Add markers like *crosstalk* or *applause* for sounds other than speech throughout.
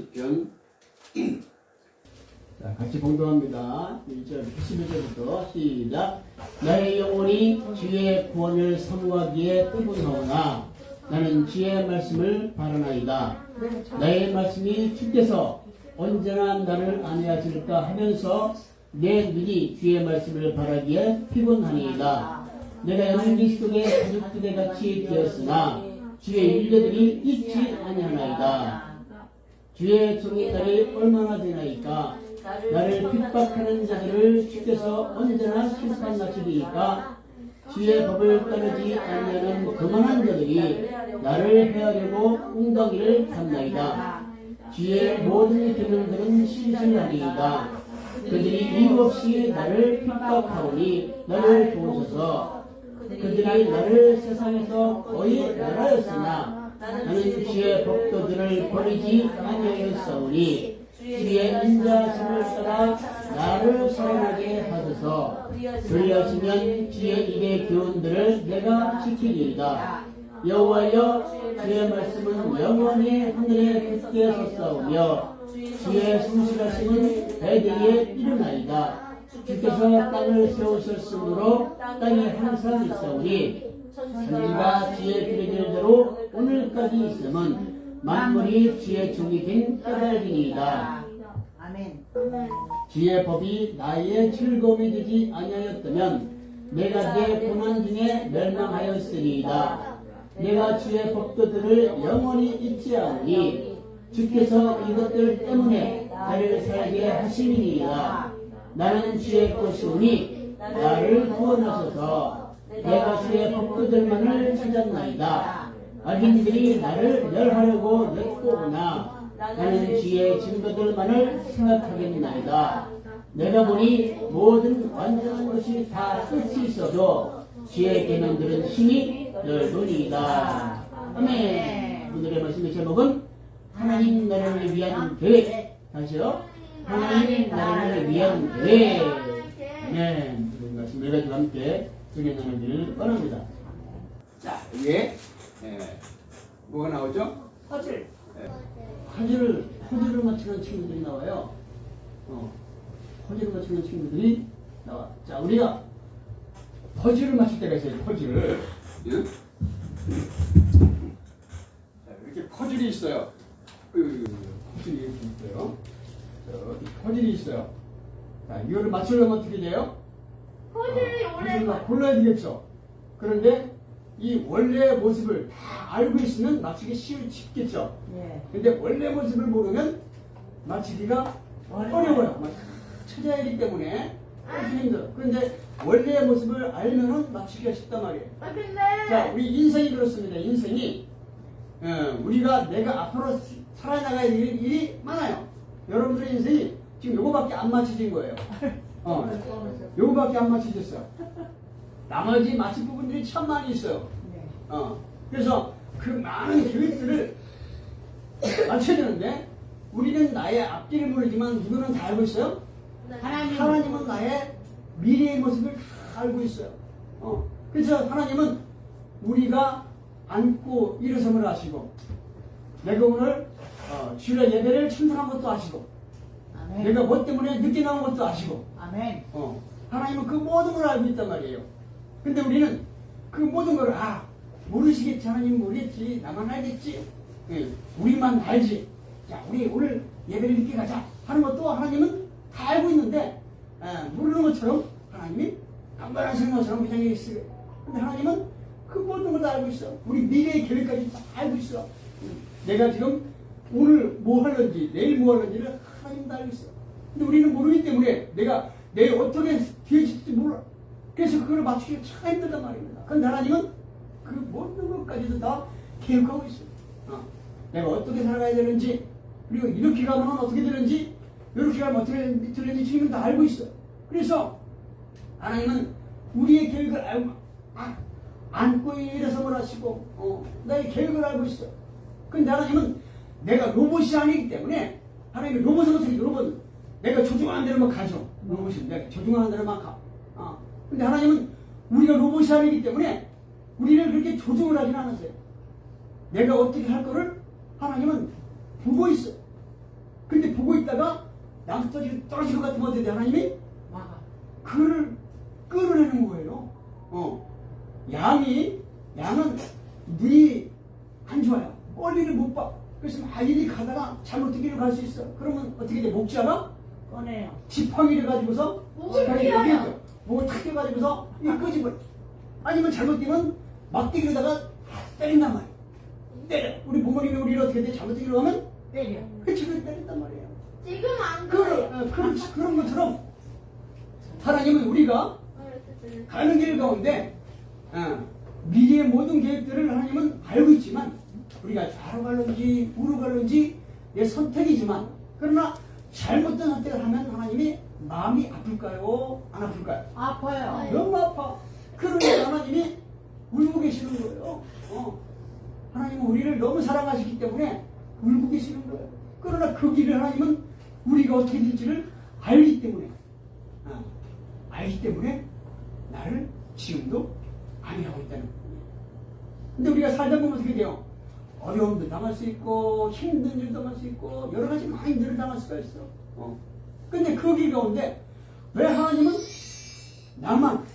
시편 *clears throat* 자, 같이 공동합니다. 1절 11절부터 시작. 나의 영혼이 주의 구원을 사모하기에 뜨거워하오나 나는 주의 말씀을 바라나이다. 나의 말씀이 주께서 언제나 나를 안해하실까 하면서 내 눈이 주의 말씀을 바라기에 피곤하니이다. 내가 연기 속에 가족들의 같이 되었으나 주의 일례들이 잊지 아니하나이다. 주의 종의 얼마나 되나이까? 나를 핍박하는 자들을 주께서 언제나 심판하시리이까? 주의 법을 따르지 아니하는 그만한 자들이 나를 헤아리고 웅덩이를 갔나이다. 주의 모든 계명들은 신실하니이다. 그들이 이유 없이 나를 핍박하오니 나를 도우소서. 그들이 나를 세상에서 거의 멸하였으나 나는 주의 법도들을 버리지 아니하였사오니 주의 인자심을 따라 나를 사랑하게 하소서. 그리하시면 주의 입의 교훈들을 내가 지키리이다. 여호와여 주의 말씀은 영원히 하늘에 굳게 섰사오며 주의 성실하심은 대대에 일어나이다. 주께서 땅을 세우셨으므로 땅이 항상 있사오니 천지가 주의 비례대로 오늘까지 있음은 만물이 주의 종이 된 까닭이니이다. 아멘. 주의 법이 나의 즐거움이 되지 아니하였다면 내가 내 고난 중에 멸망하였으리이다. 내가 주의 법도들을 영원히 잊지 않으니 주께서 이것들 때문에 나를 살게 하심이니이다. 나는 주의 것이오니 나를 구원하소서 내가 주의 법도들만을 찾았나이다. 악인들이 나를 멸하려고 엿보구나 나는 주의 증거들만을 생각하겠나이다. 내가 보니 모든 완전한 것이 다 끝이 있어도 주의 계명들은 힘이 넓으니이다. 아멘. 오늘의 말씀의 제목은 하나님 나라를 위한 계획. 다시요. 하나님 나라를 위한 계획. 아멘. 이런 말씀 네 가지와 함께 나누기를 원합니다. 자, 위에 예, 뭐가 나오죠? 허줄. 화제를 화제를 맞추는 친구들이 나와요. 어, 화제를 맞추는 친구들이 나와. 자, 우리가 퍼즐을 맞출 때가 있어요. 퍼즐을. 예? 자, 이렇게 퍼즐이 있어요. 그, 퍼즐이 이렇게 있어요. 자, 이 퍼즐이 있어요. 자, 이거를 맞추려면 어떻게 돼요? 어, 원래 막 골라야 되겠죠. 그런데 이 원래의 모습을 다 알고 있으면 맞추기 쉬- 쉽겠죠. 예. 근데 원래 모습을 모르면 맞추기가 어려워요. 맞- 찾아야 하기 때문에 아주 힘들어. 그런데 원래의 모습을 알면은 맞추기가 쉽단 말이에요. 아 근데 자, 우리 인생이 그렇습니다. 인생이 어, 우리가 내가 앞으로 시- 살아나가야 될 일이, 일이 많아요. 여러분들의 인생이 지금 요거밖에 안 맞춰진 거예요. *laughs* 어, 요거밖에 안 맞춰졌어요. 나머지 맞출 부분들이 참 많이 있어요. 네. 어, 그래서 그 많은 계획들을 맞춰야 되는데 우리는 나의 앞뒤를 모르지만 누구는 다 알고 있어요? 하나님. 하나님은 나의 미래의 모습을 다 알고 있어요. 어, 그래서 하나님은 우리가 앉고 일어섬을 아시고 내가 오늘 어, 주일날 예배를 청산한 것도 아시고 아멘. 내가 뭐 때문에 늦게 나온 것도 아시고 아멘. 어, 하나님은 그 모든 걸 알고 있단 말이에요. 근데 우리는 그 모든 걸, 아, 모르시겠지. 하나님 모르겠지. 나만 알겠지. 예, 우리만 알지. 자, 우리 오늘 예배를 늦게 가자. 하는 것도 하나님은 다 알고 있는데, 예, 모르는 것처럼 하나님이 간발하시는 것처럼 그냥 있어요. 근데 하나님은 그 모든 걸 다 알고 있어. 우리 미래의 계획까지 다 알고 있어. 내가 지금 오늘 뭐 할런지, 내일 뭐 할런지를 하나님 다 알고 있어. 근데 우리는 모르기 때문에 내가 내일 어떻게 되어질지 몰라. 그래서 그걸 맞추기가 참 힘들단 말입니다. 근데 하나님은 그 모든 것까지도 다 계획하고 있어요. 어. 내가 어떻게 살아가야 되는지, 그리고 이렇게 가면 어떻게 되는지, 이렇게 가면 어떻게 되는지 지금 다 알고 있어요. 그래서 하나님은 우리의 계획을 알고, 아, 안고 일어서을 하시고, 어, 나의 계획을 알고 있어. 근데 하나님은 내가 로봇이 아니기 때문에, 하나님이 로봇은 어떻게, 로봇은 내가 조종하는 대로만 가죠. 로봇은 내가 조종하는 대로만 가. 어. 근데 하나님은 우리가 로봇이 아니기 때문에 우리를 그렇게 조종을 하진 않으세요. 내가 어떻게 할 거를 하나님은 보고 있어요. 이렇게 보고 있다가 양떨어지고 떨어질 것 같으면 어떻게 돼? 하나님이 막아. 그를 끌어내는 거예요. 어. 양이, 양은 눈이 안 좋아요. 멀리를 못 봐. 그래서 막 이리 가다가 잘못된 길을 갈 수 있어. 그러면 어떻게 돼? 목자가 꺼내요. 지팡이를 가지고서 목을 있죠. 목을 탁 껴가지고서 이 끄집어. 아니면 잘못되면 막대기로다가 때린단 말이에요. 때려. 우리 부모님이 우리를 어떻게 돼? 잘못된 길로 가면 때려. 그치, 그 때린단 말이에요. 지금 안 그, 그래요. 어, 그런, 그런 것처럼 하나님은 우리가 가는 길 가운데 어, 미래의 모든 계획들을 하나님은 알고 있지만 우리가 좌로 갈는지 우로 갈는지 내 선택이지만 그러나 잘못된 선택을 하면 하나님이 마음이 아플까요? 안 아플까요? 아파요. 너무 아파. 그러니까 하나님이 울고 계시는 거예요. 어. 하나님은 우리를 너무 사랑하시기 때문에 울고 계시는 거예요. 그러나 그 길을 하나님은 우리가 어떻게 될지를 알기 때문에, 어, 알기 때문에 나를 지금도 안위하고 있다는 거예요. 근데 우리가 살다 보면 어떻게 돼요? 어려움도 당할 수 있고, 힘든 일도 당할 수 있고, 여러 가지 많은 일을 당할 수가 있어. 어. 근데 그길 가운데 왜 하나님은 나만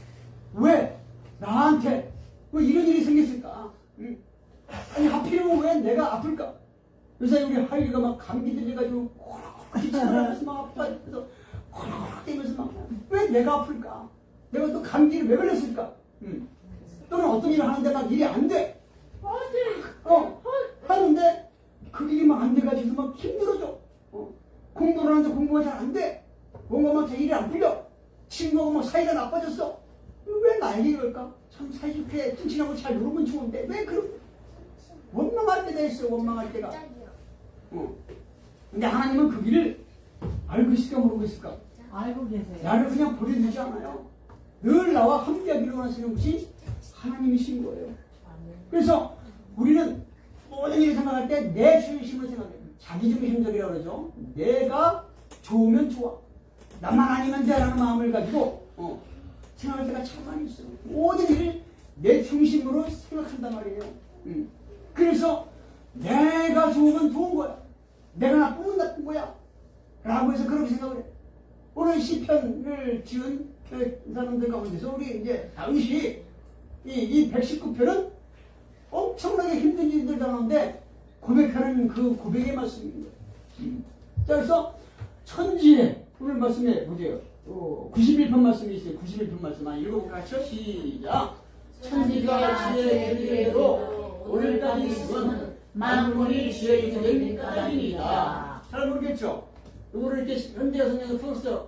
왜 나한테 왜 이런 일이 생겼을까? 응? 아니 하필이면 왜 내가 아플까? 요새 우리 하이가 막 감기 들려가지고 기침하면서 막 아파 그래서 콜콜대면서 막 왜 내가 아플까? 내가 또 감기를 왜 걸렸을까? 응. 또는 어떤 일을 하는데 막 일이 안 돼. 어, 하는데 그 일이 막안 돼가지고 막 힘들어져. 어. 공부를 하는데 공부가 잘 안 돼. 뭔가 막 일이 안 풀려. 친구하고 막 사이가 나빠졌어. 왜 나에게 이럴까? 참 사이좋게 칭칭하고 잘 놀면 좋은데 왜 그런 원망할 때가 있어 원망할 때가. 어. 근데 하나님은 그 길을 알고 있을까 모르고 있을까? 알고 계세요. 나를 그냥 버려두지 않아요. 늘 나와 함께하기를 원하시는 것이 하나님이신 거예요. 그래서 우리는 모든 일을 생각할 때 내 중심을 생각해요. 자기 중심적이라고 그러죠. 내가 좋으면 좋아. 나만 아니면 돼라는 마음을 가지고 어, 생각할 때가 참 많이 있어요. 모든 일을 내 중심으로 생각한단 말이에요. 음. 그래서 내가 좋으면 좋은 거야. 내가 나쁘면 나쁜 거야. 라고 해서 그렇게 생각을 해. 오늘 시편을 지은 그 사람들 가운데서 우리 이제 다윗이 이, 이 119편은 엄청나게 힘든 일들 당하는데 고백하는 그 고백의 말씀입니다. 음. 자, 그래서 천지에 오늘 말씀에 보세요. 어, 91편 말씀이 있어요. 91편 말씀. 한 읽어볼까? 같이 시작. 천지가 지혜 이르기로 오늘까지 있은 만물이 지혜 이르는 까닭이다. 잘 모르겠죠? 이거를 이렇게 현대어 성경에서 풀었어.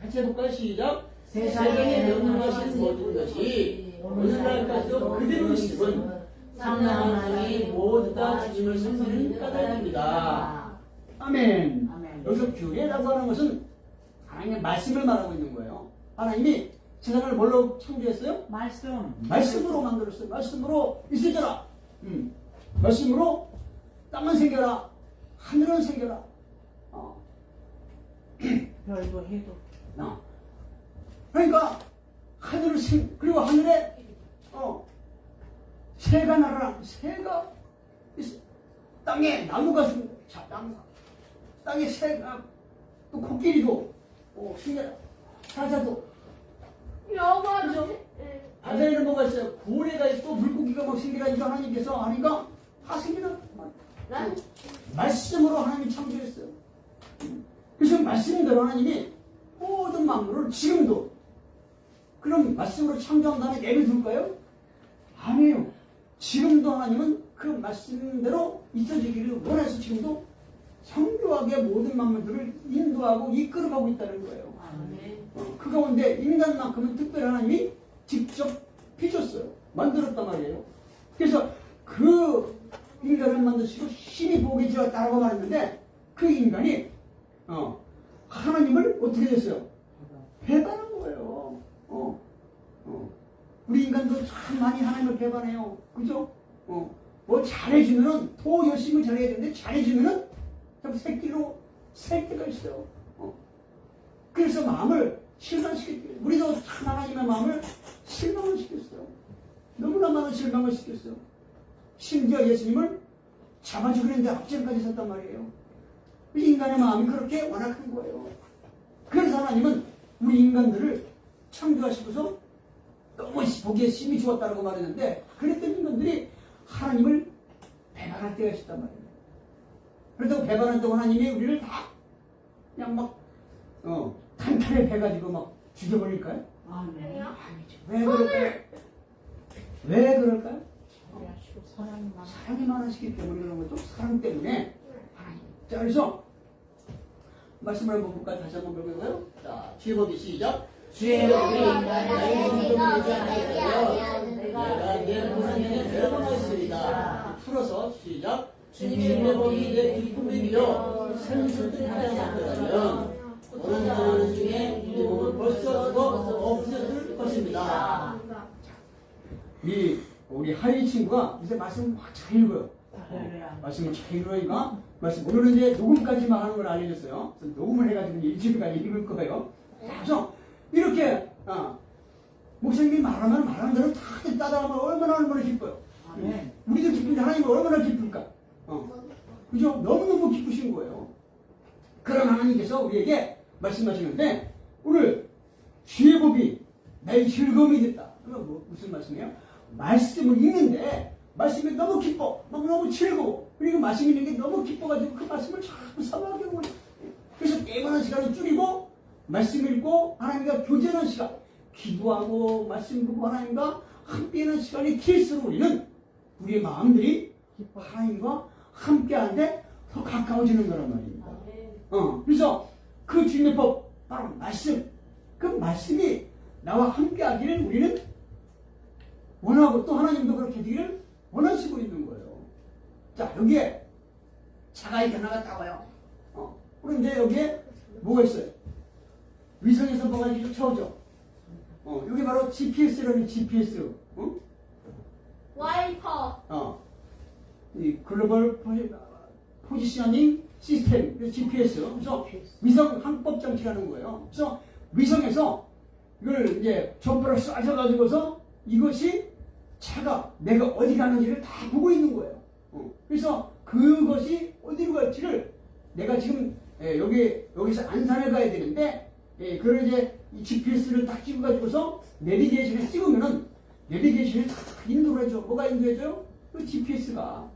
같이 해볼까요? 시작. 세상에 명령하신 모든 것이 오늘날까지도 그대로 있음은 상남 하나님이 모두 다 주님을 섬기는 까닭입니다. 아멘. 아멘. 여기서 교회라고 하는 것은 하나님의 말씀을 말하고 있는 거예요. 하나님이 세상을 뭘로 창조했어요? 말씀. 말씀으로 만들었어요. 말씀으로 있으더라. 음. 말씀으로 땅은 생겨라. 하늘은 생겨라. 어. *clears throat* 별도 해도. 어. 그러니까 하늘을 생 그리고 하늘에 어 새가 날아라 새가. 땅에 나무가. 자 나무가 땅에 새가 또 코끼리도 어 신기하다 사자도 영화죠. 바다에는 뭐가 있어요? 고래가 있고 물고기가 막 생겨가지고 하나님께서 하니까 다 생기는 난 말씀으로 하나님이 창조했어요. 그래서 말씀대로 하나님이 모든 만물을 지금도 그럼 말씀으로 창조한 다음에 내버려둘까요? 아니에요. 지금도 하나님은 그 말씀대로 있어지기를 원해서 지금도 정교하게 모든 만물들을 인도하고 이끌어가고 있다는 거예요. 아멘. 어, 그 가운데 인간만큼은 특별히 하나님이 직접 빚었어요. 만들었단 말이에요. 그래서 그 인간을 만드시고 힘이 보게 지었다라고 말했는데 그 인간이 어, 하나님을 어떻게 됐어요? 거예요. 어, 어. 우리 인간도 참 많이 하나님을 배반해요. 그죠? 어, 뭐 잘해주면은 더 열심히 잘해야 되는데 잘해주면은 자꾸 새끼로 살 때가 있어요. 어. 그래서 마음을 실망시켰어요. 우리도 참 하나님의 마음을 실망을 시켰어요. 너무나 많은 실망을 시켰어요. 심지어 예수님을 잡아 죽이는데 앞전까지 섰단 말이에요. 인간의 마음이 그렇게 완악한 거예요. 그래서 하나님은 우리 인간들을 창조하시고서 너무 보기에 심이 좋았다고 말했는데 그랬던 인간들이 하나님을 배반할 때가 있었단 말이에요. 그렇다고 배반한다고 하나님이 우리를 다 그냥 막 어, 탄탄에 배가지고 막 죽여버릴까요? 아멘. 아니죠. 왜 그럴까요? 왜 그럴까요? 사랑이 많아. 사랑이 많으시기 때문에 그런 거죠. 사랑 때문에 하나님. 자, 그래서 말씀을 한번 볼까요? 다시 한번 볼까요? 자, 주의보기 시작. 주의 인도를 인도를 하게 하여 내가 내 하나님의 대범하였으리다. 풀어서 시작. 주님의 법이 내 기쁨이며 생수를 하였다면 오는 동안 중에 이 몸은 벌써 죽어 없어질 것입니다. 이 우리 하이 친구가 이제 말씀 막잘 읽어요. 할렐루야. 말씀을 잘 읽으니까 말씀 오늘은 이제 녹음까지만 하는 걸 알려줬어요. 녹음을 해가지고 일주일까지 읽을 거예요. 그래서 이렇게 아, 목사님이 말하면 말하는 대로 다 따라하면 얼마나 얼마나 기뻐요. 아멘. 우리도 기쁜데 하나님은 얼마나 기쁠까? 어. 그죠? 너무너무 기쁘신 거예요. 그런 하나님께서 우리에게 말씀하시는데 오늘 주의 법이 나의 즐거움이 됐다. 그건 뭐, 무슨 말씀이에요? 말씀을 읽는데 말씀이 너무 기뻐. 너무너무 즐거워. 그리고 말씀 읽는 게 너무 기뻐가지고 그 말씀을 자꾸 사모하게 있어요. 그래서 깨만한 시간을 줄이고 말씀 읽고 하나님과 교제하는 시간 기도하고 말씀 듣고 하나님과 함께하는 시간이 길수록 우리는 우리의 마음들이. 하나님과 함께하는데 더 가까워지는 거란 말입니다. 어, 그래서 그 주님의 법, 바로 말씀, 그 말씀이 나와 함께하기를 우리는 원하고 또 하나님도 그렇게 되기를 원하시고 있는 거예요. 자, 여기에 차가 이렇게 하나가 따와요. 어, 그럼 이제 여기에 뭐가 있어요? 위성에서 뭐가 이렇게 쫓아오죠? 어, 여기 바로 GPS라는 GPS. 어? 와이퍼. 어, 이 글로벌 포지- 포지셔닝 시스템, 그래서 GPS. 그래서 위성 항법 장치라는 거예요. 그래서 위성에서 이걸 이제 전부를 쏴줘가지고서 이것이 차가 내가 어디 가는지를 다 보고 있는 거예요. 어, 그래서 그것이 어디로 갈지를 내가 지금 예, 여기 여기서 안산에 가야 되는데 예, 그걸 이제 이 GPS를 딱 찍어가지고서 내비게이션을 찍으면은 내비게이션을 다 인도를 해줘. 뭐가 인도해줘요? 그 GPS가.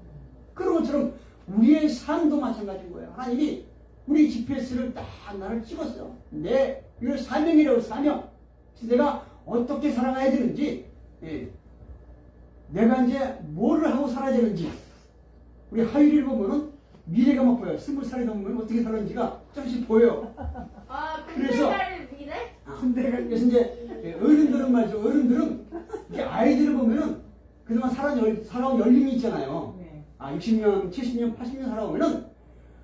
그런 것처럼 우리의 삶도 마찬가지인 거예요. 하나님이 우리 GPS를 딱 나를 찍었어요. 내 이걸 사명이라고 사명. 내가 어떻게 살아가야 되는지, 예. 내가 이제 뭐를 하고 살아야 되는지. 우리 하율이를 보면은 미래가 막 보여요. 스무 살이 넘으면 어떻게 살았는지가 조금씩 보여요. 아, 그래서- 군대를 미래? 그래서 이제 예, 어른들은 말이죠. 어른들은 이렇게 아이들을 보면은 그동안 살아온, 열, 살아온 열림이 있잖아요. 네. 아, 60년, 70년, 80년 살아오면은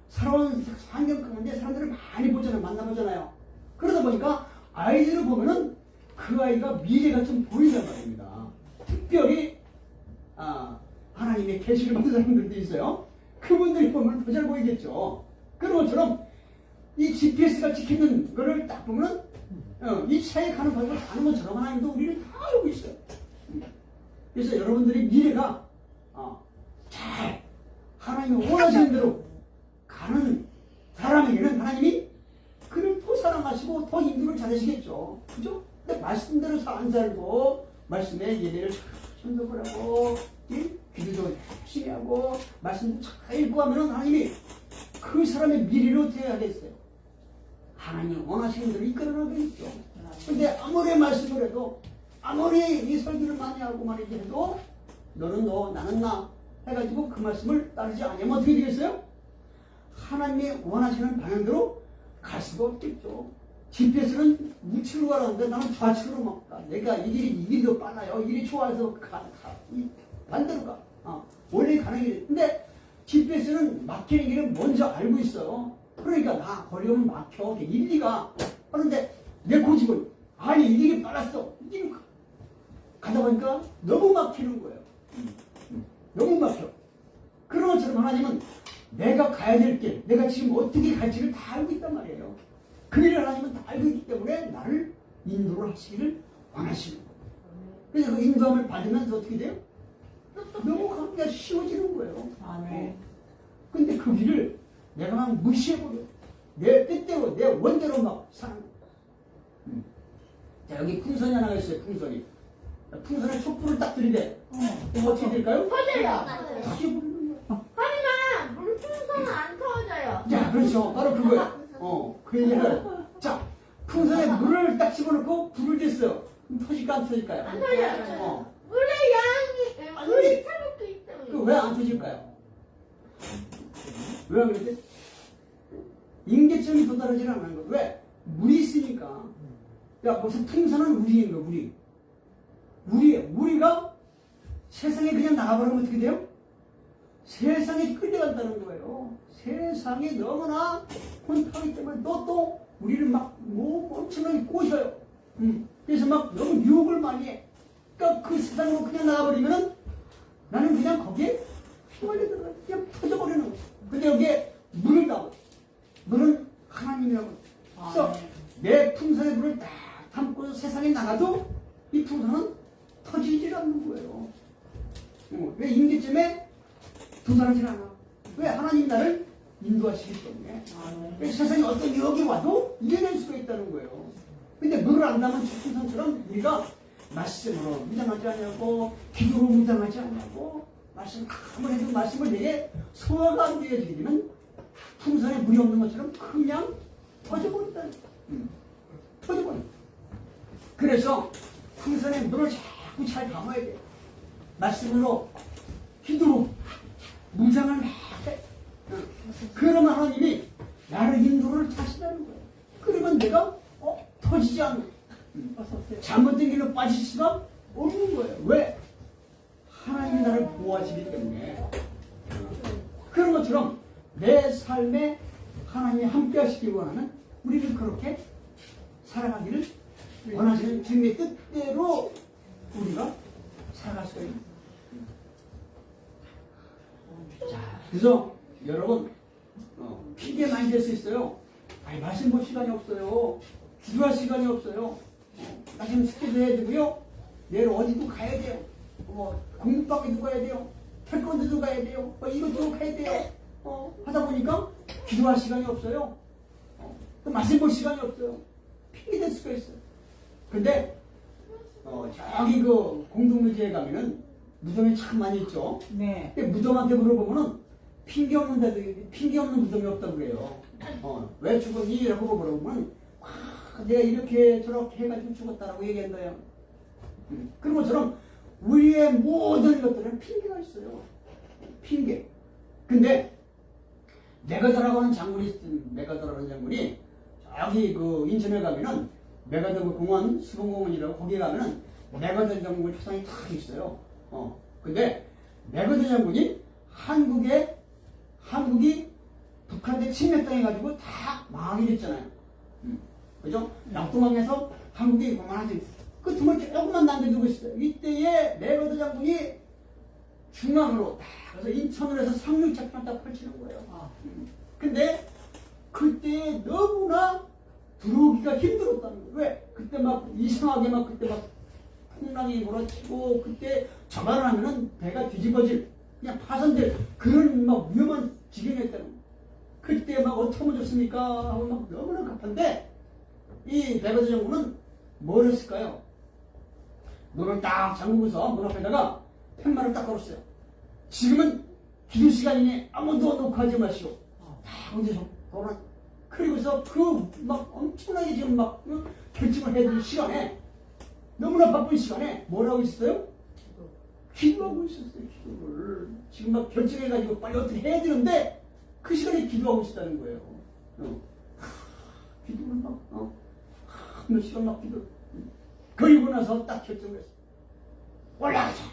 살아온 환경 가운데 사람들을 많이 보잖아요. 만나보잖아요. 그러다 보니까 아이들을 보면은 그 아이가 미래가 좀 보인단 말입니다. 특별히, 아, 하나님의 계시를 받은 사람들도 있어요. 그분들이 보면 더 잘 보이겠죠. 그런 것처럼 이 GPS가 찍히는 거를 딱 보면은 어, 이 차에 가는 방법을 아는 것처럼 하나님도 우리를 다 알고 있어요. 그래서 여러분들의 미래가 어, 잘 하나님이 원하시는 대로 가는 사람에게는 하나님이 그를 더 사랑하시고 더 인도를 잘하시겠죠. 그죠? 근데 말씀대로 안 살고 말씀의 예배를 잘 전속을 하고 예? 기도도 열심히 하고 말씀도 잘 읽고 하면은 하나님이 그 사람의 미래를 어떻게 하겠어요? 하나님이 원하시는 대로 이끌어나가겠죠. 근데 아무리 말씀을 해도 아무리 이 설교를 많이 하고 많이 해도 너는 너 나는 나 해가지고 그 말씀을 따르지 않으면 어떻게 되겠어요? 하나님이 원하시는 방향대로 갈 수가 없겠죠. GPS는 우측으로 가라는데 나는 좌측으로 막 가. 내가 이 길이 이 길이 더 빨라요. 이 길이 좋아서 가, 가. 이 반대로 가. 어, 원래 가는 길이. 근데 GPS는 막히는 길을 먼저 알고 있어요. 그러니까 나 거리 오면 막혀. 일리가. 그런데 내 고집은 아니 이 길이 빨랐어. 이 길이 가. 가다 보니까 너무 막히는 거예요. 너무 막혀. 그런 것처럼 하나님은 내가 가야 될 길, 내가 지금 어떻게 갈지를 다 알고 있단 말이에요. 그 일을 하나님은 다 알고 있기 때문에 나를 인도를 하시기를 원하시는 거예요. 그래서 그 인도함을 받으면서 어떻게 돼요? 너무 가기가 쉬워지는 거예요. 아멘. 근데 그 길을 내가 막 무시해버려. 내 뜻대로, 내 원대로 막 사는 거야. 음. 자, 여기 풍선이 하나가 있어요, 풍선이. 풍선에 촛불을 딱 들이대. 그럼 어떻게 될까요? 터져요. 하지만 물 풍선은 안 터져요. 자, 그렇죠. 바로 그거야. 어, 그 얘기를. 자, 풍선에 물을 딱 집어넣고 불을 댔어요. 그럼 터질까, 안 터질까요? 안 터져요. 어. 물의 양이. 물이 차갑기 그 때문에. 왜안 터질까요? 왜 안 그러지? 임계점이 도달하지 않는 거. 왜? 물이 있으니까. 야, 무슨 풍선은 물인 거, 물이. 물이, 물이가 세상에 그냥 나가버리면 어떻게 돼요? 세상에 끌려간다는 거예요. 세상에 너무나 혼탁하기 때문에 또, 또, 우리를 막, 뭐, 엄청나게 꼬셔요. 음. 그래서 막 너무 유혹을 많이 해. 그러니까 그 세상으로 그냥 나가버리면은 나는 그냥 거기에 휘말려 들어가 그냥 터져버리는 거야. 근데 여기에 물을 담아. 물은 하나님이라고. 그래서 내 풍선에 물을 딱 담고 세상에 나가도 이 풍선은 터지질 않는 거예요. 어, 왜 임기쯤에 도달하질 않아? 왜 하나님 나를 인도하시기 때문에. 왜 세상에 어떤 유혹이 와도 이겨낼 수가 있다는 거예요. 근데 물을 안 담은 풍선처럼 우리가 말씀으로 무장하지 않냐고 기도로 무장하지 않냐고 말씀 한번 해도 말씀을 내게 소화가 안 되어지면 풍선에 물이 없는 것처럼 그냥 터져버린다. 음. 터져버려. 그래서 풍선에 물을 자꾸 잘 담아야 돼. 말씀으로 기도로 무장을 막 해. 응. 그러면 하나님이 나를 인도를 하시다는 거예요. 그러면 내가 어, 터지지 음. 잘못된 길로 빠질 수가 없는 거예요. 왜? 하나님이 나를 보호하시기 때문에. 그런 것처럼 내 삶에 하나님이 함께 하시기 원하는 우리는 그렇게 살아가기를 원하시는 주님의 뜻대로 우리가 살아갈 수가 있는 자, 그래서 여러분 어, 핑계 많이 될 수 있어요. 아니 말씀 볼 시간이 없어요. 기도할 시간이 없어요. 어, 나 지금 스케줄 해야 되고요. 내일 어디도 가야 돼요. 뭐 공부방에도 가야 돼요. 태권도도 가야 돼요. 뭐 이것도 가야 돼요. 어, 하다 보니까 기도할 시간이 없어요. 어, 또 말씀 볼 시간이 없어요. 핑계 될 수가 있어요. 근데 어, 저기 그 공동묘지에 가면은 무덤이 참 많이 있죠. 네. 근데 무덤한테 물어보면은 핑계 없는 데도 핑계 없는 무덤이 없다고 그래요. 어, 왜 죽었니? 라고 물어보면 와, 내가 이렇게 저렇게 해가지고 죽었다라고 얘기한 거예요. 음, 그런 것처럼 우리의 모든 것들은 핑계가 있어요. 핑계. 근데 메가더라고 하는 장군이 있- 메가더라고 하는 장군이 저기 그 인천에 가면은 메가더 그 공원 수봉공원이라고 거기에 가면은 메가더 장군 초상이 딱 있어요. 어. 근데 메가더 장군이 한국에 한국이 북한에 침략당해가지고 다 망하게 됐잖아요. 음. 그죠? 양동항에서 한국이 그만하지. 그 틈을 조금만 남겨두고 있어요. 이때에 메가더 장군이 중앙으로 딱 그래서 인천으로 해서 상륙 작전 딱 펼치는 거예요. 아, 근데 그때 너무나 들어오기가 힘들었다는 거예요. 왜? 그때 막 이상하게 막 그때 막 풍랑이 몰아치고 그때 저말을 하면은 배가 뒤집어질 그냥 파손될 그런 막 위험한 지경이었다는 거예요. 그때 막 어떻게 하면 좋습니까? 하고 막 너무나 급한데 이 베가드 정부는 뭘 했을까요? 문을 딱 잠그고서 문 앞에다가 팻말을 딱 걸었어요. 지금은 기도 시간이니 아무도 녹화하지 마시오. 다 거기서 걸어. 그리고서 그 막 엄청나게 지금 막 어? 결정을 해야 될 시간에 너무나 바쁜 시간에 뭘 하고 있었어요? 기도하고 있었어요, 기도를. 지금 막 결정해가지고 빨리 어떻게 해야 되는데 그 시간에 기도하고 있었다는 거예요. 어. 하, *laughs* 기도를 막, 어. 시간 막 기도. 그리고 나서 딱 결정을 했어요. 올라가자.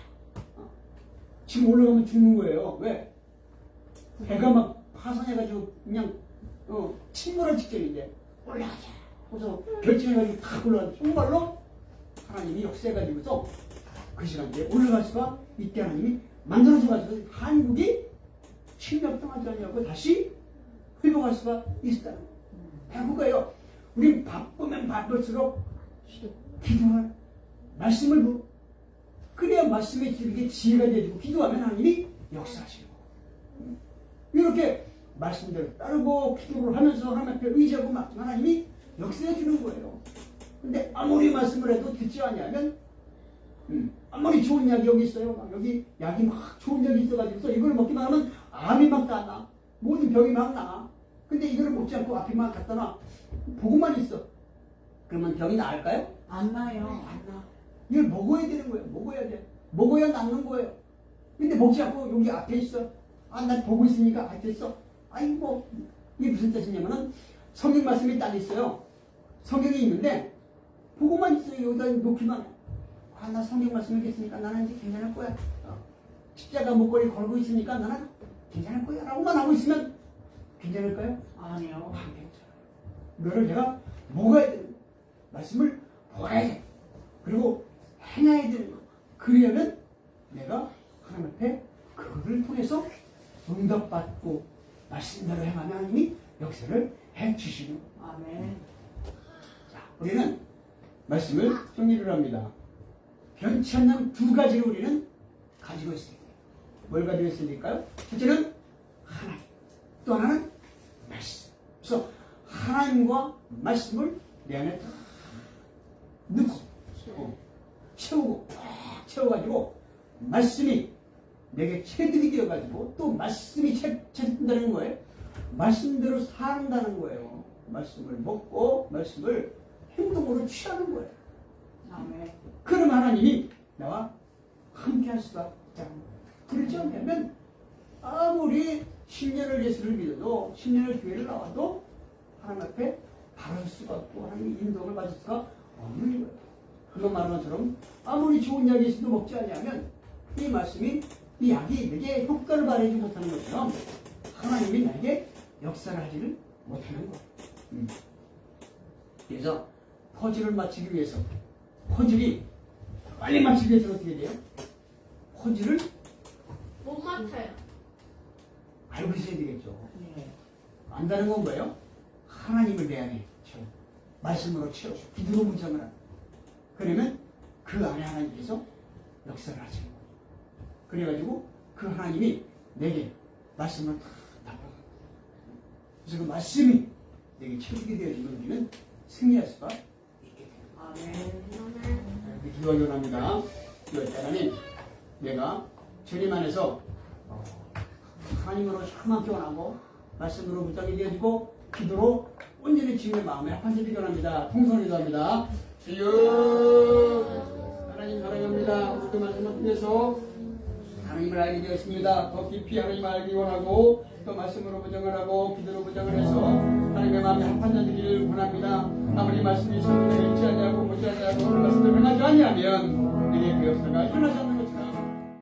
어. 지금 올라가면 죽는 거예요. 왜? 배가 막 파손해가지고 그냥 어, 침몰할 직전인데 올라가자. 그래서 결정해가지고 탁 올라가. 정말로 하나님이 역사해가지고서 그 시간대에 올라갈 수가 있게 하나님이 만들어줘가지고 한국이 침략당하지 않냐고 다시 회복할 수가. 바쁜 거예요. 우리 바쁘면 바쁠수록 기도할 말씀을 뭐 그래야 말씀에 이게 지혜가 되고 기도하면 하나님이 역사하시는 거예요. 이렇게 말씀대로 따르고 기도를 하면서 하나님 앞에 의지하고 막 하나님이 역사해 주는 거예요. 근데 아무리 말씀을 해도 듣지 않냐면 음, 아무리 좋은 약이 여기 있어요. 막 여기 약이 막 좋은 약이 있어가지고 이걸 먹기만 하면 암이 막 나. 모든 병이 막 나. 근데 이거를 먹지 않고 앞에만 갖다 놔. 보고만 있어. 그러면 병이 나을까요? 안 나요. 안 나. 이걸 먹어야 되는 거예요. 먹어야 돼. 먹어야 낫는 거예요. 근데 먹지 않고 여기 앞에 있어. 아, 난 보고 있으니까 앞에 있어. 아이, 뭐, 이게 무슨 뜻이냐면은 성경 말씀이 딱 있어요. 성경이 있는데, 보고만 있어요. 여기다 놓기만 해. 아, 나 성경 말씀 읽겠으니까 나는 이제 괜찮을 거야. 어. 십자가 목걸이 걸고 있으니까 나는 괜찮을 거야. 라고만 하고 있으면 괜찮을까요? 아니요. 안 괜찮아요. 이거를 내가 먹어야 되는 거야. 말씀을 먹어야 돼. 그리고 행해야 되는 거야. 그러려면 내가 하나님 앞에 그거를 통해서 응답받고 말씀대로 행하면 하나님이 역사를 해 주시는 거야. 아멘. 자, 우리는 말씀을 정리를 합니다. 변치 않는 두 가지를 우리는 가지고 있습니다. 뭘 가지고 있습니까요? 첫째는 하나님, 또 하나는 말씀. 그래서 하나님과 말씀을 내 안에 다 넣고 어, 채우고 꽉 채워가지고 말씀이 내게 체득이 되어가지고 또 말씀이 채, 채된다는 거예요. 말씀대로 산다는 거예요. 말씀을 먹고 말씀을 행동으로 취하는 거예요. 아멘. 그럼 하나님이 나와 함께 할 수가 있다는 거예요. 그렇지 않다면 아무리 10년을 예수를 믿어도 10년을 교회를 나와도 하나님 앞에 바를 수가 없고 하나님의 인도를 받을 수가 없는 거예요. 그거 말한 것처럼 아무리 좋은 약이 있어도 먹지 않으면 이 말씀이 이 약이 내게 효과를 발휘하지 못하는 것처럼 하나님이 나에게 역사를 하지를 못하는 거예요. 음. 그래서 퍼즐을 맞추기 위해서 퍼즐이 빨리 맞추기 위해서 어떻게 돼요? 퍼즐을 못 맞춰요. 알고 있어야 되겠죠. 예. 안다는 건 뭐예요? 하나님을 내 안에 채워. 말씀으로 채워. 기도로 문장을 하는. 그러면 그 안에 하나님께서 역사를 하시는 거예요. 그래가지고 그 하나님이 내게 말씀을 다 납득하는 거예요. 그래서 그 말씀이 내게 채우게 되어지면 우리는 승리할 수가 있게 돼요. 아멘. 아멘. 기도하기 원합니다. 기도할 하나님, 내가 주님 안에서 어, 하나님으로 참만게 원하고 말씀으로 무장이 되어지고 기도로 온전히 주님의 마음에 합한 자비 원합니다. 통성을 기도합니다. 주여 하나님 사랑합니다. 그 말씀을 통해서 하나님을 알게 되었습니다. 더 깊이 하나님 알기 원하고 또 말씀으로 무장을 하고 기도로 무장을 해서 하나님의 마음에 합한 자 되기를 원합니다. 아무리 말씀이 성경에 않냐고 그 말씀을 행하지 않냐면 내게 일어나지 않는